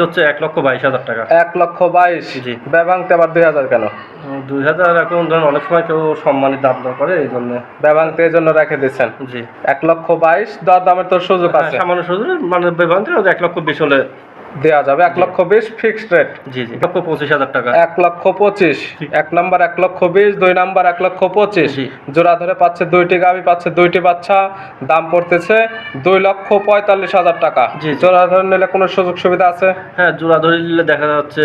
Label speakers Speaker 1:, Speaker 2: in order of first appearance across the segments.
Speaker 1: হচ্ছে এক লক্ষ বাইশ হাজার টাকা।
Speaker 2: এক লক্ষ বাইশ?
Speaker 1: জি।
Speaker 2: ব্যবাংতে আবার দুই হাজার কেন?
Speaker 1: দুই হাজার এখন ধরেন অনেক সময় কেউ সম্মানিত দাম দর করে এই জন্য।
Speaker 2: ব্যবাংতে এই জন্য রেখে দিচ্ছেন
Speaker 1: জি।
Speaker 2: এক লক্ষ বাইশ দর দামের তো সুযোগ
Speaker 1: হ্যাঁ,
Speaker 2: আছে।
Speaker 1: সামান্য সুযোগ মানে বিভান্তে এক লক্ষ বিশ হলে
Speaker 2: দেওয়া যাবে এক লক্ষ বিশ ফিক্সড রেট
Speaker 1: জি জি। লক্ষ পঁচিশ হাজার টাকা।
Speaker 2: এক লক্ষ পঁচিশ। এক নাম্বার এক লক্ষ বিশ দুই নাম্বার এক লক্ষ পঁচিশ। জোড়া ধরে পাচ্ছে দুইটি গাভি পাচ্ছে দুইটি বাচ্চা। দাম পড়তেছে দুই লক্ষ পঁয়তাল্লিশ হাজার টাকা। জোড়া ধরে নিলে কোনো সুযোগ সুবিধা আছে?
Speaker 1: হ্যাঁ জোড়া ধরে নিলে দেখা যাচ্ছে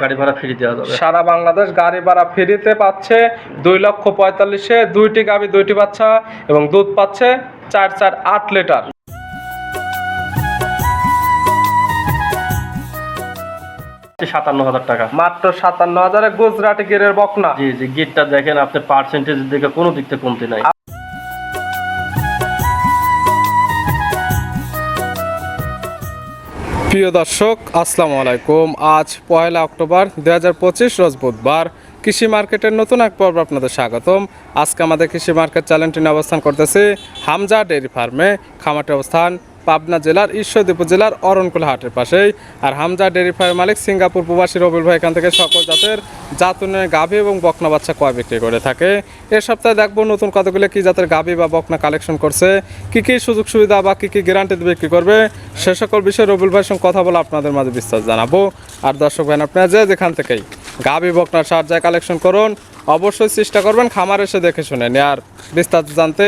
Speaker 1: গাড়ি ভাড়া ফ্রি দেওয়া যাবে।
Speaker 2: সারা বাংলাদেশ গাড়ি ভাড়া ফ্রিতে পাচ্ছে দুই লক্ষ পঁয়তাল্লিশে দুইটি গাভি দুইটি বাচ্চা এবং দুধ পাচ্ছে চার চার আট লিটার।
Speaker 1: সাতান্ন হাজার টাকা।
Speaker 2: মাত্র সাতান্ন হাজারে গুজরাটি গিরের বকনা।
Speaker 1: জি জি গিটটা দেখেন আপনি পার্সেন্টেজ দিকে কোনো দিক থেকে কমতি নাই।
Speaker 2: প্রিয় দর্শক আসসালামু আলাইকুম। আজ পয়লা অক্টোবর দু হাজার পঁচিশ রোজ বুধবার। কৃষি মার্কেটের নতুন এক পর্ব আপনাদের স্বাগতম। আজকে আমাদের কৃষি মার্কেট চ্যানেলটি নিয়ে অবস্থান করতেছে হামজা ডেয়ারি ফার্মে। খামাটি অবস্থান পাবনা জেলার ঈশ্বরদীপ জেলার, অরণকুল হাটের পাশেই। আর হামজা ডেরি ফার্মের মালিক, সিঙ্গাপুর প্রবাসী রবিল ভাই এখান থেকে সকল জাতের জাত উন্নয়নের গাভী এবং বকনা বাচ্চা কয় বিক্রি করে থাকে? এ সপ্তাহে দেখব নতুন কতগুলো কি জাতের গাভী বা বকনা কালেকশন করছে। কি কি সুযোগ সুবিধা বা কি কি গ্যারান্টি বিক্রি করবে? সে সকল বিষয়ে রবিউল ভাইয়ের সঙ্গে কথা বলে আপনাদের মাঝে বিস্তার জানাব। আর দর্শক ভাই আপনারা যে যেখান থেকেই গাভী বকনার সার যায় কালেকশন করুন অবশ্যই চেষ্টা করবেন খামার এসে দেখে শুনে আর বিস্তারিত জানতে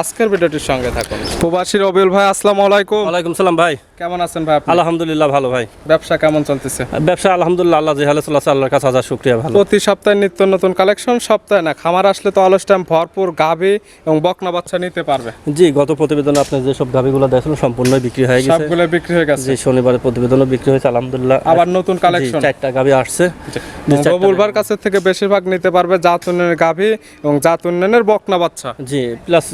Speaker 2: আজকের ভিডিওটির সঙ্গে থাকুন। প্রবাসী রবিউল ভাই আসসালামু আলাইকুম।
Speaker 1: ওয়ালাইকুম সালাম ভাই।
Speaker 2: কেমন আছেন ভাই আপনি?
Speaker 1: আলহামদুলিল্লাহ ভালো ভাই।
Speaker 2: ব্যবসা কেমন চলতেছে?
Speaker 1: ব্যবসা আলহামদুলিল্লাহ আল্লাহ যে হালে চলাছে আল্লাহর কাছে হাজার শুক্রিয়া ভালো।
Speaker 2: প্রতি সপ্তাহে নিত্য নতুন কালেকশন সপ্তাহে না খামার আসলে তো অলস টাইম ভরপুর গাভী এবং বকনা বাচ্চা নিতে পারবে।
Speaker 1: জি গত প্রতিবেদনে আপনি যেসব গাভিগুলো দেখছিলেন সম্পূর্ণই বিক্রি হয়ে গেছে।
Speaker 2: সবগুলো বিক্রি হয়ে গেছে।
Speaker 1: জি শনিবারের প্রতিবেদনও বিক্রি হয়েছে আলহামদুলিল্লাহ।
Speaker 2: আবার নতুন কালেকশন।
Speaker 1: চারটা গাভি আসছে।
Speaker 2: রবুলবার কাছে থেকে বেশিরভাগ নিতে পারবে জাত উন্নয়নের গাভী এবং জাত উন্নয়নের বকনা বাচ্চা।
Speaker 1: জি প্লাস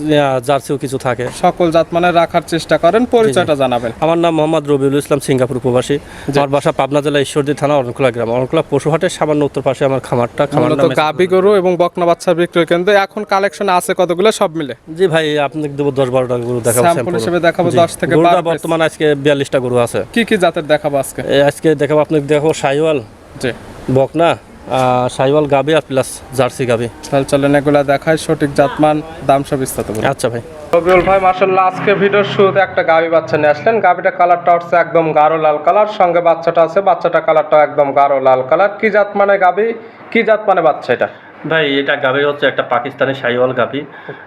Speaker 1: জার্সিও কিছু থাকে।
Speaker 2: সকল জাত মানে রাখার চেষ্টা করেন পরিচয়টা জানাবেন।
Speaker 1: আমার নাম মোহাম্মদ রবিউল ইসলাম সিঙ্গাপুর প্রবাসী। আমার বাসা পাবনা জেলা ঈশ্বরদী থানা অরণখোলা গ্রাম। অরণখোলা পশুহাটের সামান্য উত্তর পাশে আমার খামারটা খামার তো
Speaker 2: গাভী গরু এবং বকনা বাচ্চা বিক্রয় কেন্দ্র এখন কালেকশন আছে কতগুলো? সব মিলে।
Speaker 1: জি ভাই আপনাকে দেবো দশ বারোটা গরু দেখাবো
Speaker 2: sample। হিসেবে দেখাবো। 10 থেকে 12
Speaker 1: বর্তমানে আজকে বিয়াল্লিশটা গরু আছে।
Speaker 2: কি কি জাতের দেখাবো আজকে?
Speaker 1: আজকে দেখাবো আপনি দেখো সাইওয়াল
Speaker 2: জি।
Speaker 1: বকনা সাইওয়াল গাবি আর প্লাস জার্সি গাবি।
Speaker 2: তাহলে চলেন এগুলা দেখায় সঠিক জাতমান দাম সব বিস্তারিত।
Speaker 1: আচ্ছা ভাই।
Speaker 2: রবিউল ভাই মার্শাল্লাহ আজকে ভিডিওর শুরুতে একটা গাবি বাচ্চা নিয়ে আসলেন। গাবিটা কালারটা হচ্ছে একদম গাঢ় লাল কালার সঙ্গে বাচ্চাটা আছে বাচ্চাটা কালারটা একদম গাঢ় লাল কালার। কি জাত মানে গাবি কি জাত মানে বাচ্চা এটা?
Speaker 1: ভাই এটা গাভি হচ্ছে একটা পাকিস্তানি সাইওয়াল গাভি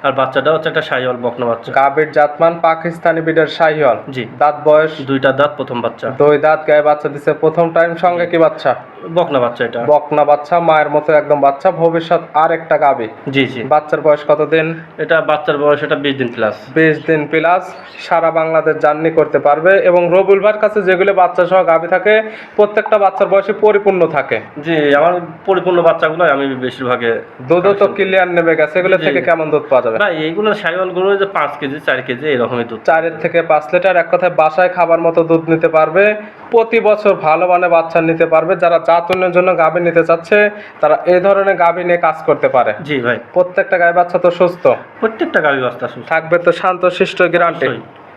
Speaker 1: আর বাচ্চাটা হচ্ছে একটা সাইওয়াল বকনা বাচ্চা।
Speaker 2: গাভির জাতমান পাকিস্তানি বিডের শাহিওয়াল।
Speaker 1: জি।
Speaker 2: দাঁত বয়স?
Speaker 1: দুইটা দাঁত প্রথম বাচ্চা।
Speaker 2: দুই দাঁত গায়ে বাচ্চা দিছে। প্রথম টাইম সঙ্গে কি বাচ্চা?
Speaker 1: বকনা বাচ্চা এটা।
Speaker 2: বকনা বাচ্চা মায়ের মতো একদম বাচ্চা। ভবিষ্যৎ আর একটা গাভি।
Speaker 1: জি জি।
Speaker 2: বাচ্চার বয়স কতদিন?
Speaker 1: এটা বাচ্চার বয়স এটা বিশ দিন প্লাস
Speaker 2: বিশ দিন প্লাস সারা বাংলাদেশ জার্নি করতে পারবে এবং রবুল ভাইয়ের কাছে যেগুলো বাচ্চা সহ গাভি থাকে প্রত্যেকটা বাচ্চার বয়সে পরিপূর্ণ থাকে।
Speaker 1: জি আমার পরিপূর্ণ বাচ্চাগুলো আমি বেশিরভাগে
Speaker 2: দুধও তো ক্লিয়ার নেমে গেছে এগুলো থেকে কেমন দুধ পাওয়া যাবে?
Speaker 1: ভাই এইগুলো সাইওয়াল গরু যে পাঁচ কেজি চার কেজি এরকমই দুধ।
Speaker 2: চারের থেকে পাঁচ লিটার এক কথায় বাসায় খাবার মতো দুধ নিতে পারবে। প্রতি বছর ভালো মানে বাচ্চা নিতে পারবে। যারা জাত উন্নয়নের জন্য গাভী নিতে চাচ্ছে তারা এই ধরনের গাভী নিয়ে কাজ করতে পারে।
Speaker 1: জি ভাই।
Speaker 2: প্রত্যেকটা গায়ে বাচ্চা তো সুস্থ।
Speaker 1: প্রত্যেকটা গাভি বাচ্চা সুস্থ।
Speaker 2: থাকবে তো শান্ত শিষ্ট গ্যারান্টি।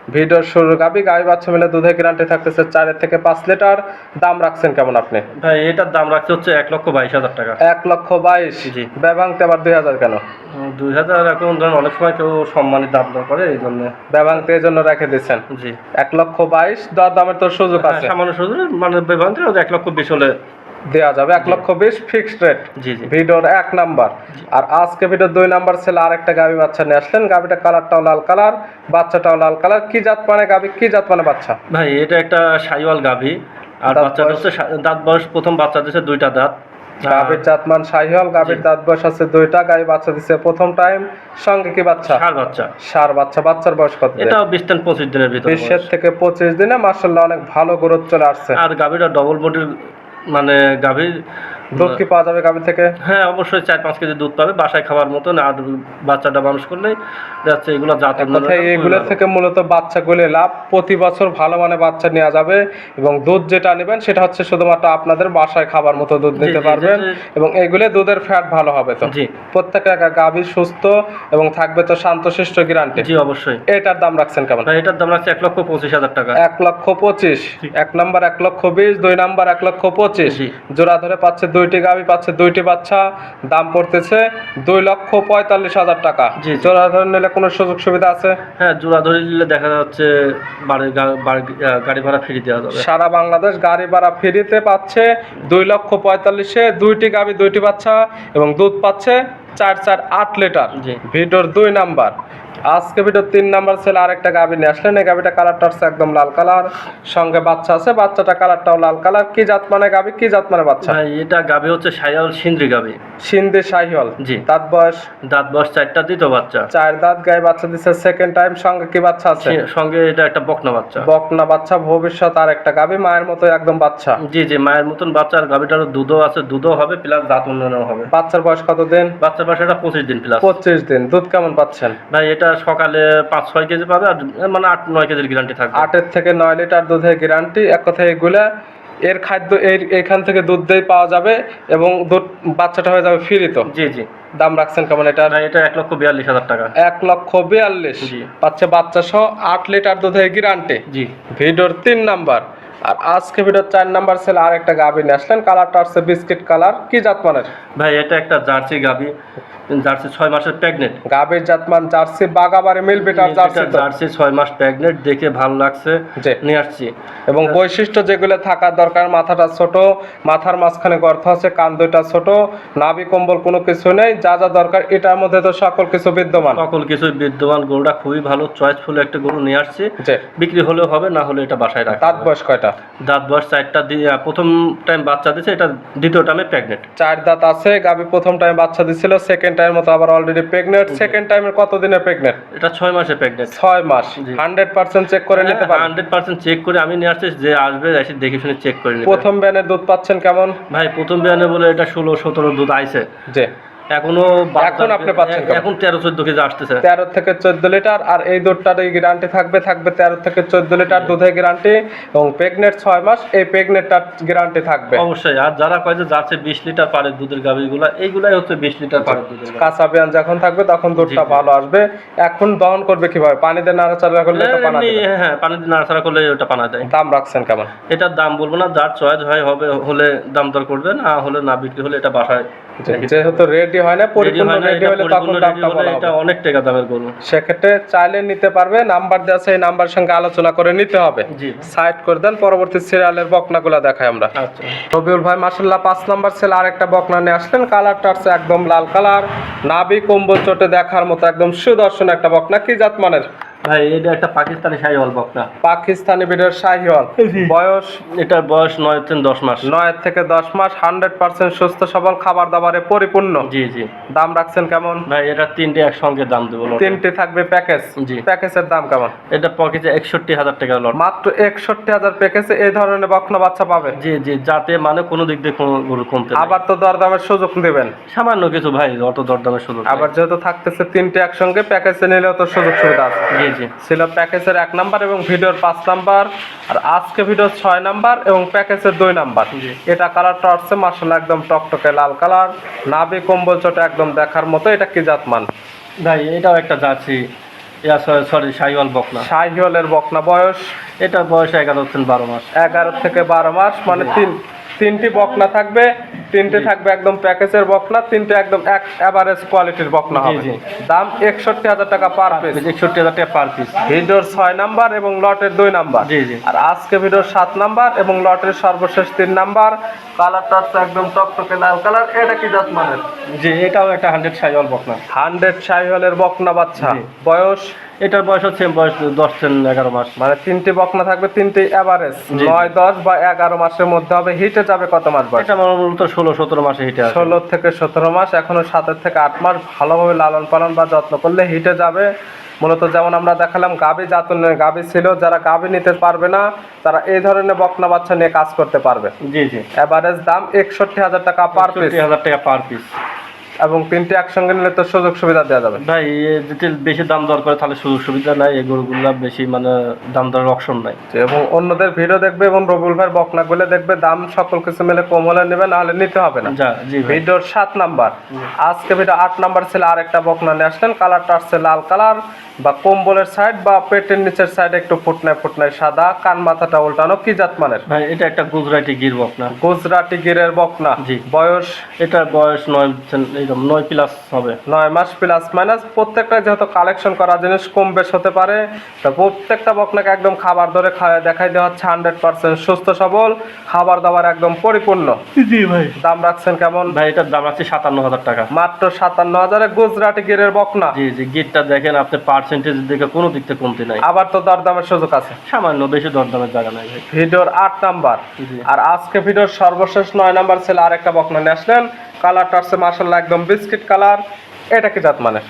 Speaker 2: ভিডিওর শুরু গাভী গাভী বাচ্চা মিলে দুধের গ্যারান্টি থাকতেছে চারের থেকে পাঁচ লিটার। দাম রাখছেন কেমন আপনি?
Speaker 1: ভাই এটার দাম রাখছে হচ্ছে এক লক্ষ বাইশ হাজার টাকা।
Speaker 2: এক লক্ষ বাইশ।
Speaker 1: জি।
Speaker 2: ব্যবাংতে আবার দুই হাজার কেন?
Speaker 1: দুই হাজার এখন ধরেন অনেক সময় কেউ সম্মানের দাম দর করে এই জন্য।
Speaker 2: ব্যবাংতে এই জন্য রেখে দিচ্ছেন?
Speaker 1: জি।
Speaker 2: এক লক্ষ বাইশ দর দামের তো সুযোগ
Speaker 1: হ্যাঁ,
Speaker 2: আছে।
Speaker 1: সামান্য শুধু মানে বিভান্তে এক লক্ষ বিশ হলে
Speaker 2: দেওয়া যাবে এক লক্ষ বিশ ফিক্সড রেট ভিডিওর এক নাম্বার। আর আজকে ভিডিওর দুই নাম্বার ছেলে আরেকটা গাভী বাচ্চা নিয়ে আসলেন। গাভীটা কালারটাও লাল কালার বাচ্চাটাও লাল কালার। কি জাত মানে গাভী কি জাত মানে বাচ্চা?
Speaker 1: ভাই এটা একটা সাইওয়াল গাভী আর বাচ্চাটা হচ্ছে দাঁত বয়স প্রথম বাচ্চা দিচ্ছে দুইটা দাঁত।
Speaker 2: গাভীর গাভীর দাঁত বয়স আছে দুইটা গাভী বাচ্চা দিচ্ছে প্রথম টাইম। সঙ্গে কি বাচ্চা?
Speaker 1: সার বাচ্চা।
Speaker 2: সার বাচ্চা। বাচ্চার বয়স কত?
Speaker 1: এটাও বিশ দিন পঁচিশ দিনের ভিতরে
Speaker 2: বিশের থেকে পঁচিশ দিনে মার্শাল্লাহ অনেক ভালো গ্রোথ চলে আসছে।
Speaker 1: আর গাভীটা ডবল বডির মানে গাভীর
Speaker 2: দুধ কি পাওয়া যাবে গাভী থেকে?
Speaker 1: হ্যাঁ অবশ্যই চার পাঁচ কেজি দুধ পাবে। বাসায় খাবার মতন আর বাচ্চাটা মানুষ করলেই যাচ্ছে এগুলো জাত
Speaker 2: এগুলোর থেকে মূলত লাভ প্রতি বছর ভালো মানে বাচ্চা নেওয়া যাবে এবং দুধ যেটা নেবেন সেটা হচ্ছে শুধুমাত্র আপনাদের বাসায় খাবার মতো দুধ নিতে পারবেন এবং এগুলো দুধের ফ্যাট ভালো হবে তো। প্রত্যেকটা গাভী সুস্থ এবং থাকবে তো শান্তশিষ্ট গ্যারান্টি।
Speaker 1: জি অবশ্যই।
Speaker 2: এটার দাম রাখছেন কেমন?
Speaker 1: এটার দাম রাখছে এক লক্ষ পঁচিশ হাজার টাকা।
Speaker 2: এক লক্ষ পঁচিশ। এক নাম্বার এক লক্ষ বিশ দুই নাম্বার এক লক্ষ পঁচিশ। জোড়া ধরে পাচ্ছে দুইটি গাভী পাচ্ছে দুইটি বাচ্চা দাম পড়তেছে দুই লক্ষ পঁয়তাল্লিশ হাজার টাকা।
Speaker 1: জি।
Speaker 2: জোড়া ধরে নিলে কোনো সুযোগ সুবিধা আছে?
Speaker 1: হ্যাঁ জোড়া ধরে নিলে দেখা যাচ্ছে গাড়ি ভাড়া ফ্রি দেওয়া যাবে।
Speaker 2: সারা বাংলাদেশ গাড়ি ভাড়া ফিরিতে পাচ্ছে দুই লক্ষ পঁয়তাল্লিশে দুইটি গাভী দুইটি বাচ্চা এবং দুধ পাচ্ছে চার চার আট লিটার।
Speaker 1: জি।
Speaker 2: ভিডিওর দুই নাম্বার। আজকে ভিডিওর তিন নাম্বার ছেলে আরেকটা গাভী নিয়ে আসলেন। এই গাভীটা কালারটা হচ্ছে একদম লাল কালার সঙ্গে বাচ্চা আছে বাচ্চাটা কালারটাও লাল কালার কি জাত মানে গাভী কি জাত মানে বাচ্চা?
Speaker 1: এটা গাবি হচ্ছে সায়াল সিন্দ্রি গাবি।
Speaker 2: সিন্ধি শাহিওয়াল।
Speaker 1: জি।
Speaker 2: দাঁত বয়স?
Speaker 1: দাঁত বয়স চারটা দ্বিতীয় বাচ্চা।
Speaker 2: চার দাঁত গায়ে বাচ্চা দিচ্ছে সেকেন্ড টাইম সঙ্গে কি বাচ্চা আছে?
Speaker 1: সঙ্গে এটা একটা বকনা বাচ্চা।
Speaker 2: বকনা বাচ্চা ভবিষ্যৎ আর একটা গাভী মায়ের মতো একদম বাচ্চা।
Speaker 1: জি জি মায়ের মতন বাচ্চা। আর গাভিটারও দুধও আছে দুধও হবে প্লাস দাঁত উন্নয়নও হবে।
Speaker 2: বাচ্চার বয়স কত দিন
Speaker 1: বাচ্চার বয়স এটা পঁচিশ দিন প্লাস
Speaker 2: পঁচিশ দিন দুধ কেমন পাচ্ছেন?
Speaker 1: ভাই এটা সকালে পাঁচ ছয় কেজি পাবে আর মানে আট নয় কেজির গ্যারান্টি থাকবে।
Speaker 2: আটের থেকে নয় লিটার দুধের গ্যারান্টি এক কথায় এগুলা এর খাদ্য এর এখান থেকে দুধ দিয়ে পাওয়া যাবে এবং দুধ বাচ্চাটা হয়ে যাবে ফ্রি তো।
Speaker 1: জি জি।
Speaker 2: দাম রাখছেন কেমন এটা?
Speaker 1: এটা এক লক্ষ বিয়াল্লিশ হাজার টাকা।
Speaker 2: এক লক্ষ বিয়াল্লিশ। পাচ্ছে বাচ্চা সহ আট লিটার দুধের গ্যারান্টি
Speaker 1: জি।
Speaker 2: ভিডিওর তিন নাম্বার। আর আজকে ভিডিওর চার নাম্বার ছেলে আরেকটা গাভী নিয়ে আসলেন। কালারটা হচ্ছে বিস্কিট কালার কি জাতমানের?
Speaker 1: ভাই এটা একটা জার্সি গাভি। জার্সি ছয় মাসের প্রেগনেন্ট
Speaker 2: গাভীর জাতমান জার্সি বাগাবারে মিল বেটার জার্সি
Speaker 1: জার্সি ছয় মাস প্রেগনেন্ট দেখে ভালো লাগছে। নিয়ে আসছি।
Speaker 2: এবং বৈশিষ্ট্য যেগুলো থাকার দরকার মাথাটা ছোট মাথার মাঝখানে গর্ত আছে কান দুইটা ছোট নাভি কম্বল কোনো কিছু নেই যা যা দরকার এটার মধ্যে তো সকল কিছু বিদ্যমান।
Speaker 1: সকল কিছু বিদ্যমান গরুটা খুবই ভালো চয়েসফুল একটা গরু নিয়ে আসছি। বিক্রি হলেও হবে না হলে এটা বাসায় রাখা
Speaker 2: দাঁত বয়স কয়টা?
Speaker 1: দাঁত। বয়স চারটা প্রথম টাইম বাচ্চা দিছে এটা দ্বিতীয় টাইমে প্রেগনেন্ট
Speaker 2: চার দাঁত আছে গাভী প্রথম টাইম বাচ্চা দিছিল সেকেন্ড টাইম মতো আবার অলরেডি প্রেগনেন্ট সেকেন্ড টাইমের কত দিনে প্রেগনেন্ট
Speaker 1: এটা ছয় মাসে প্রেগনেন্ট
Speaker 2: ছয় মাস। হান্ড্রেড পার্সেন্ট চেক করে নিতে পারেন।
Speaker 1: হান্ড্রেড পার্সেন্ট চেক করে আমি নিয়ে আসছি যে আসবে এসে দেখে শুনে চেক করে
Speaker 2: প্রথম ব্যানের দুধ পাচ্ছেন কেমন?
Speaker 1: ভাই প্রথম বিয়ানে বলে এটা ষোলো সতেরো দুধ আইছে।
Speaker 2: যে
Speaker 1: এখনও
Speaker 2: এখন আপনি পাচ্ছেন?
Speaker 1: এখন তেরো চোদ্দ কেজি আসতেছে।
Speaker 2: তেরো থেকে চোদ্দ লিটার আর এই দুধটার এই গ্যারান্টি থাকবে থাকবে তেরো থেকে চোদ্দ লিটার দুধের গ্যারান্টি এবং ছয় মাস এই গ্যারান্টি থাকবে।
Speaker 1: অবশ্যই আর যারা কয় যে যাচ্ছে বিশ লিটার পারে দুধের গাভিগুলা এইগুলাই হচ্ছে বিশ লিটার পারে দুধের
Speaker 2: কাঁচা বিয়ান যখন থাকবে তখন দুধটা ভালো আসবে। এখন দহন করবে কীভাবে? পানিতে নাড়াচাড়া করলে তো পানা
Speaker 1: হ্যাঁ পানি দিয়ে নাড়াচাড়া করলে ওটা পানা দেয়।
Speaker 2: দাম রাখছেন কেমন?
Speaker 1: এটার দাম বলব না যার চয়েস হয় হবে হলে দাম দর করবে না হলে না বিক্রি হলে এটা বাসায়
Speaker 2: যেহেতু রেডি হয় না পরিপূর্ণ রেডি হলে তখন দামটা বলা
Speaker 1: এটা অনেক টাকা দামের গরু।
Speaker 2: সেক্ষেত্রে চাইলে নিতে পারবে নাম্বার দেওয়া আছে এই নাম্বার সঙ্গে আলোচনা করে নিতে হবে। সাইড করে দেন পরবর্তী সিরিয়ালের বকনাগুলা দেখাই আমরা।
Speaker 1: আচ্ছা।
Speaker 2: রবিউল ভাই পাঁচ নাম্বার ছেলে আরেকটা বকনা নিয়ে আসলেন। কালারটা একদম লাল কালার নাভি কম্বল চোটে দেখার মতো একদম সুদর্শন একটা বকনা। কি জাত মানের?
Speaker 1: ভাই এটা একটা পাকিস্তানি শাহিওয়াল বকনা
Speaker 2: পাকিস্তানি বিডের শাহিওয়াল। বয়স?
Speaker 1: এটার বয়স নয় থেকে দশ মাস।
Speaker 2: নয় থেকে দশ মাস হান্ড্রেড পার্সেন্ট সুস্থ সবল খাবার দাবারে পরিপূর্ণ।
Speaker 1: জি জি।
Speaker 2: দাম রাখছেন কেমন?
Speaker 1: ভাই এটা তিনটে একসঙ্গে দাম দেবো।
Speaker 2: তিনটি থাকবে প্যাকেজ।
Speaker 1: জি।
Speaker 2: প্যাকেজের দাম কেমন?
Speaker 1: এটা একষট্টি হাজার টাকা লট।
Speaker 2: মাত্র একষট্টি হাজার প্যাকেজে এই ধরনের বকনা বাচ্চা পাবে।
Speaker 1: জি জি যাতে মানে কোনো দিক দিয়ে কোনো কমতে
Speaker 2: আবার তো দরদামের সুযোগ দিবেন।
Speaker 1: সামান্য কিছু ভাই অত দরদামের সুযোগ
Speaker 2: আবার যেহেতু থাকতেছে তিনটে একসঙ্গে প্যাকেজে নিলেও তো সুযোগ সুবিধা আছে
Speaker 1: জি।
Speaker 2: ছিল প্যাকেজের এক নাম্বার এবং ভিডিওর পাঁচ নাম্বার আর আজকে ভিডিওর ছয় নাম্বার এবং প্যাকেজের দুই নাম্বার এটা কালারটা হচ্ছে মার্শাল একদম টকটকে লাল কালার নাভি কম্বল চোটা একদম দেখার মতো। এটা কি জাতমান?
Speaker 1: ভাই এটাও একটা যাচ্ছি সরি শাহিওয়াল বকনা।
Speaker 2: শাহিওয়ালের বকনা বয়স?
Speaker 1: এটার বয়স এগারো হচ্ছেন বারো মাস।
Speaker 2: এগারো থেকে বারো মাস মানে তিন তিনটি বকনা থাকবে। তিনটে থাকবে একদম প্যাকেজের বকনা তিনটে একদম এক অ্যাভারেজ কোয়ালিটির বকনা হবে। দাম একষট্টি হাজার টাকা পার পিস
Speaker 1: একষট্টি হাজার টাকা পার পিস
Speaker 2: ভিডিওর ছয় নাম্বার এবং লটের দুই নাম্বার।
Speaker 1: জি জি।
Speaker 2: আর আজকে ভিডিওর সাত নাম্বার এবং লটের সর্বশেষ তিন নাম্বার। কালারটা হচ্ছে একদম টকটকে লাল কালার। এটা কি জাত মানের?
Speaker 1: জি এটাও একটা হান্ড্রেড শাহিওয়াল বকনা।
Speaker 2: হান্ড্রেড শাহিওয়ালের বকনা বাচ্চা। বয়স
Speaker 1: এটার বয়স হচ্ছে বয়স দশ থেকে এগারো মাস।
Speaker 2: মানে তিনটি বকনা থাকবে তিনটি এভারেজ
Speaker 1: জি।
Speaker 2: নয় দশ বা এগারো মাসের মধ্যে হবে হিটে যাবে কত মাস বয়স?
Speaker 1: এটা মূলত ষোলো সতেরো মাসে হিটে
Speaker 2: ষোলো থেকে সতেরো মাস এখনও সাতের থেকে আট মাস ভালোভাবে লালন পালন বা যত্ন করলে হিটে যাবে। মূলত যেমন আমরা দেখালাম গাভী জাতনের গাভী ছিল যারা গাভী নিতে পারবে না তারা এই ধরনের বকনা বাচ্চা নিয়ে কাজ করতে পারবে।
Speaker 1: জি জি।
Speaker 2: এভারেজ দাম একষট্টি হাজার টাকা পার পিস
Speaker 1: হাজার টাকা পার পিস
Speaker 2: এবং তিনটি একসঙ্গে নিলে তো সুযোগ সুবিধা দেওয়া যাবে।
Speaker 1: ভাই যদি বেশি দাম দর করে তাহলে সুযোগ সুবিধা নাই এই গরুগুলা বেশি মানে দাম দরের অপশন নাই।
Speaker 2: এবং অন্যদের ভিডিও দেখবে এবং রবিউল ভাইয়ের বকনা গুলো দেখবে দাম সকল কিছু মিলে কম হলে নেবে না হলে নিতে হবে না।
Speaker 1: ভাই।
Speaker 2: ভিডিওর সাত নাম্বার। আজকে ভিডিও আট নাম্বার ছিল আরেকটা বকনা নিয়ে আসলেন কালারটা আসছে লাল কালার বা কম্বলের সাইড বা পেটের নিচের সাইডে একটু ফুটনায় ফুটনায় সাদা কান মাথাটা উল্টানো কি জাত মানের?
Speaker 1: ভাই এটা একটা গুজরাটি গিরব আপনার
Speaker 2: গুজরাটি গিরের বকনা।
Speaker 1: জি।
Speaker 2: বয়স?
Speaker 1: এটার বয়স নয় এইরকম নয় প্লাস হবে।
Speaker 2: নয় মাস প্লাস মাইনাস প্রত্যেকটা যেহেতু কালেকশন করা জিনিস কম বেশ হতে পারে তো প্রত্যেকটা বকনাকে একদম খাবার ধরে খাওয়া দেখাই দেওয়া হচ্ছে হান্ড্রেড পার্সেন্ট সুস্থ সবল খাবার দাবার একদম পরিপূর্ণ।
Speaker 1: জি ভাই।
Speaker 2: দাম রাখছেন কেমন?
Speaker 1: ভাই এটার দাম আছে সাতান্ন হাজার টাকা।
Speaker 2: মাত্র সাতান্ন হাজারে গুজরাটি গিরের বকনা।
Speaker 1: জি জি গিটটা দেখেন আপনি পার্সেন্টেজ দিকে কোনো দিক থেকে কমতি নাই।
Speaker 2: আবার তো দরদামের সুযোগ আছে।
Speaker 1: সামান্য বেশি দরদামের জায়গা নাই ভাই।
Speaker 2: ভিডিওর আট নাম্বার। আর আজকে ভিডিওর সর্বশেষ নয় নাম্বার ছেলে আরেকটা বকনা নিয়ে আসলেন। কালারটা হচ্ছে মার্শাল্লাহ একদম বিস্কিট কালার এটা কি জাত মানে?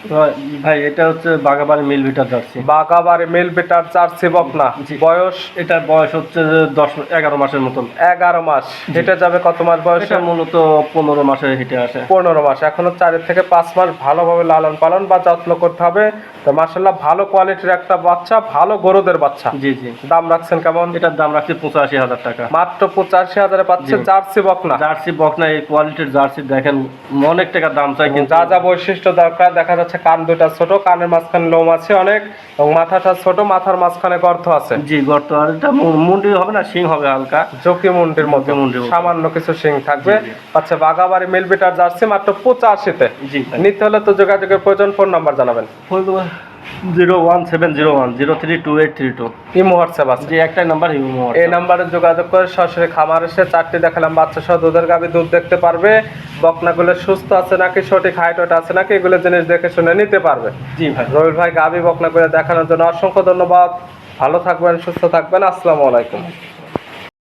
Speaker 1: ভাই- এটা হচ্ছে বাগাবাড়ি মিল ভিটার যাচ্ছি
Speaker 2: বাগাবাড়ি মিল বিটার জার্সি বকনা।
Speaker 1: জি।
Speaker 2: বয়স?
Speaker 1: এটার বয়স হচ্ছে দশ এগারো মাসের মতন।
Speaker 2: এগারো মাস। হেঁটে যাবে কত মাস বয়সে?
Speaker 1: মূলত পনেরো মাসে হিটে আসে।
Speaker 2: পনেরো মাস। এখনও চারি থেকে পাঁচ মাস ভালোভাবে লালন পালন বা যত্ন করতে হবে। তো মার্শাল্লাহ ভালো কোয়ালিটির একটা বাচ্চা ভালো গরুদের বাচ্চা।
Speaker 1: জি জি।
Speaker 2: দাম রাখছেন কেমন?
Speaker 1: এটার দাম রাখছি পঁচাশি হাজার টাকা।
Speaker 2: মাত্র পঁচাশি হাজারে পাচ্ছে। জার্সি বকনা।
Speaker 1: জার্সি বকনা এই কোয়ালিটির জার্সি দেখেন অনেক টাকা দাম চাই কিন্তু
Speaker 2: যা যা বৈশিষ্ট্য দরকার দেখা যাচ্ছে কান দুটা ছোট কানের মাঝখানে লোম আছে অনেক এবং মাথাটা ছোট মাথার মাঝখানে গর্ত আছে।
Speaker 1: জি গর্ত আর এটা মুন্ডি হবে না সিং হবে হালকা।
Speaker 2: চকি মুন্ডির মধ্যে
Speaker 1: মুন্ডি মতো।
Speaker 2: সামান্য কিছু শিং থাকবে। আচ্ছা বাগাবাড়ি মিলবিটার জার্সি মাত্র পঁচাশিতে।
Speaker 1: জি
Speaker 2: নিতে হলে তো যোগাযোগের প্রয়োজন ফোন নাম্বার জানাবেন।
Speaker 1: Zero one seven zero one zero three two eight three two.
Speaker 2: Imo WhatsApp আছে।
Speaker 1: যে নাম্বার ইমো
Speaker 2: এই নাম্বারে যোগাযোগ করে সরাসরি খামার এসে চারটি দেখালাম বাচ্চা সহ দুধের গাভী দুধ দেখতে পারবে। বকনাগুলো সুস্থ আছে নাকি সঠিক হাইট ওটা আছে নাকি এগুলো জিনিস দেখে শুনে নিতে পারবে।
Speaker 1: জি ভাই।
Speaker 2: রবিল ভাই গাভী বকনাগুলো দেখানোর জন্য অসংখ্য ধন্যবাদ। ভালো থাকবেন সুস্থ থাকবেন। আসসালামু আলাইকুম।